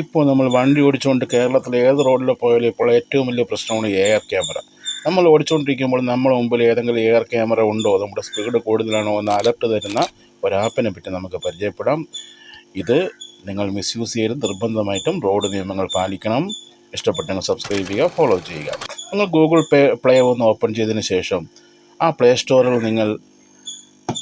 ഇപ്പോൾ നമ്മൾ വണ്ടി ഓടിച്ചുകൊണ്ട് കേരളത്തിലെ ഏത് റോഡിൽ പോയാലും ഇപ്പോൾ ഏറ്റവും വലിയ പ്രശ്നമാണ് എയർ ക്യാമറ. നമ്മൾ ഓടിച്ചുകൊണ്ടിരിക്കുമ്പോൾ നമ്മുടെ മുമ്പിൽ ഏതെങ്കിലും എയർ ക്യാമറ ഉണ്ടോ? നമ്മുടെ സ്പീഡ് കൂടുതലാണോ എന്ന് അലർട്ട് തരുന്ന ഒരാപ്പിനെ പറ്റി നമുക്ക് പരിചയപ്പെടാം. ഇത് നിങ്ങൾ മിസ്യൂസ് ചെയ്ത് നിർബന്ധമായിട്ടും റോഡ് നിയമങ്ങൾ പാലിക്കണം. ഇഷ്ടപ്പെട്ടെങ്കിൽ സബ്സ്ക്രൈബ് ചെയ്യുക ഫോളോ ചെയ്യുക. നിങ്ങൾ ഗൂഗിൾ പേ പ്ലേ ഒന്ന് ഓപ്പൺ ചെയ്തതിന് ശേഷം ആ പ്ലേ സ്റ്റോറിൽ നിങ്ങൾ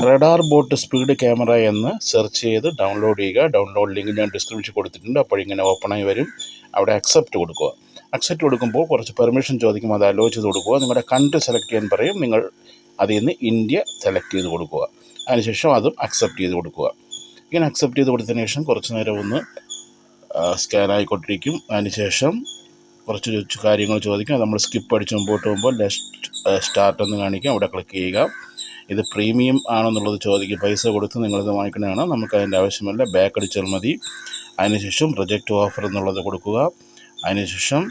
റഡാർ ബോട്ട് സ്പീഡ് ക്യാമറ എന്ന് സെർച്ച് ചെയ്ത് ഡൗൺലോഡ് ചെയ്യുക. ഡൗൺലോഡ് ലിങ്ക് ഞാൻ ഡിസ്ക്രിപ്ഷൻ കൊടുത്തിട്ടുണ്ട്. അപ്പോൾ ഇങ്ങനെ ഓപ്പണായി വരും. അവിടെ അക്സെപ്റ്റ് കൊടുക്കുക. അക്സെപ്റ്റ് കൊടുക്കുമ്പോൾ കുറച്ച് പെർമിഷൻ ചോദിക്കും. അത് അലോ ചെയ്ത് കൊടുക്കുക. നിങ്ങളുടെ കൺട്രി സെലക്ട് ചെയ്യാൻ പറയും. നിങ്ങൾ അതിൽ നിന്ന് ഇന്ത്യ സെലക്ട് ചെയ്ത് കൊടുക്കുക. അതിനുശേഷം അതും അക്സെപ്റ്റ് ചെയ്ത് കൊടുക്കുക. ഇങ്ങനെ അക്സെപ്റ്റ് ചെയ്ത് കൊടുത്തതിന് ശേഷം കുറച്ച് നേരം ഒന്ന് സ്കാൻ ആയിക്കൊണ്ടിരിക്കും. അതിനുശേഷം കുറച്ച് കാര്യങ്ങൾ ചോദിക്കാം. നമ്മൾ സ്കിപ്പ് അടിച്ച് മുമ്പോട്ട് പോകുമ്പോൾ ലെഫ്റ്റ് സ്റ്റാർട്ട് എന്ന് കാണിക്കാം. അവിടെ ക്ലിക്ക് ചെയ്യുക. ഇത് പ്രീമിയം ആണെന്നുള്ളത് ചോദിക്കും പൈസ കൊടുത്ത് നിങ്ങളിത് വാങ്ങിക്കുന്നതാണ് നമുക്ക് അതിന്റെ ആവശ്യമില്ല. ബാക്ക് അടിച്ചാൽ മതി. അതിനുശേഷം പ്രൊജക്റ്റ് ഓഫർ എന്നുള്ളത് കൊടുക്കുക. അതിനുശേഷം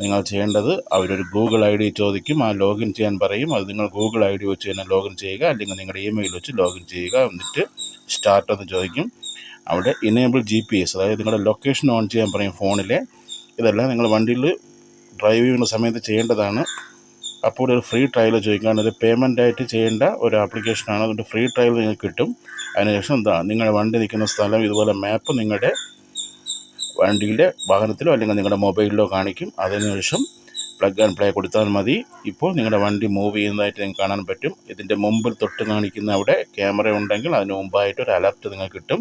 നിങ്ങൾ ചെയ്യേണ്ടത് അവരൊരു ഗൂഗിൾ ഐ ഡി ചോദിക്കും. ആ ലോഗിൻ ചെയ്യാൻ പറയും. അത് നിങ്ങൾ ഗൂഗിൾ ഐ ഡി വെച്ച് തന്നെ ലോഗിൻ ചെയ്യുക. അല്ലെങ്കിൽ നിങ്ങളുടെ ഇമെയിൽ വെച്ച് ലോഗിൻ ചെയ്യുക. എന്നിട്ട് സ്റ്റാർട്ട് എന്ന് ചോദിക്കും. അവിടെ ഇനേബിൾ ജി പി എസ് അതായത് നിങ്ങളുടെ ലൊക്കേഷൻ ഓൺ ചെയ്യാൻ പറയും ഫോണിലെ ഇതെല്ലാം നിങ്ങൾ വണ്ടിയിൽ ഡ്രൈവ് ചെയ്യുന്ന സമയത്ത് ചെയ്യേണ്ടതാണ്. അപ്പോൾ ഒരു ഫ്രീ ട്രയൽ ചോദിക്കുകയാണ്. ഒരു ഇത് പേയ്മെന്റ് ആയിട്ട് ചെയ്യേണ്ട ഒരു ആപ്ലിക്കേഷനാണ് അതുകൊണ്ട് ഫ്രീ ട്രയൽ നിങ്ങൾക്ക് കിട്ടും. അതിനുശേഷം എന്താ? നിങ്ങളുടെ വണ്ടി നിൽക്കുന്ന സ്ഥലം ഇതുപോലെ മാപ്പ് നിങ്ങളുടെ വണ്ടിയുടെ വാഹനത്തിലോ അല്ലെങ്കിൽ നിങ്ങളുടെ മൊബൈലിലോ കാണിക്കും. അതിനുശേഷം പ്ലഗ് ആൻഡ് പ്ലേ കൊടുത്താൽ മതി. ഇപ്പോൾ നിങ്ങളുടെ വണ്ടി മൂവ് ചെയ്യുന്നതായിട്ട് നിങ്ങൾക്ക് കാണാൻ പറ്റും. ഇതിന്റെ മുമ്പിൽ തൊട്ട് കാണിക്കുന്ന അവിടെ ക്യാമറ ഉണ്ടെങ്കിൽ അതിന് മുമ്പായിട്ട് ഒരു അലർട്ട് നിങ്ങൾക്ക് കിട്ടും.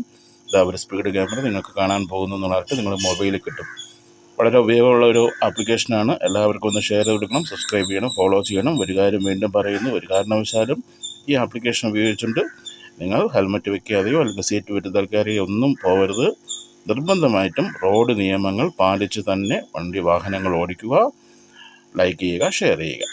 ഇതാ ഒരു സ്പീഡ് ക്യാമറ നിങ്ങൾക്ക് കാണാൻ പോകുന്നു എന്നുള്ള അലർട്ട് നിങ്ങളുടെ മൊബൈലിൽ കിട്ടും. വളരെ ഉപയോഗമുള്ള ഒരു ആപ്ലിക്കേഷനാണ് എല്ലാവർക്കും ഒന്ന് ഷെയർ കൊടുക്കണം സബ്സ്ക്രൈബ് ചെയ്യണം ഫോളോ ചെയ്യണം. ഒരു കാര്യം വീണ്ടും പറയുന്നു ഒരു കാരണവശാലും ഈ ആപ്ലിക്കേഷൻ ഉപയോഗിച്ചുകൊണ്ട് നിങ്ങൾ ഹെൽമറ്റ് വെക്കാതെയോ അല്ലെങ്കിൽ സീറ്റ് വിട്ട് തൽക്കാരെയോ ഒന്നും പോകരുത്. നിർബന്ധമായിട്ടും റോഡ് നിയമങ്ങൾ പാലിച്ച് തന്നെ വണ്ടി വാഹനങ്ങൾ ഓടിക്കുക ലൈക്ക് ചെയ്യുക ഷെയർ ചെയ്യുക.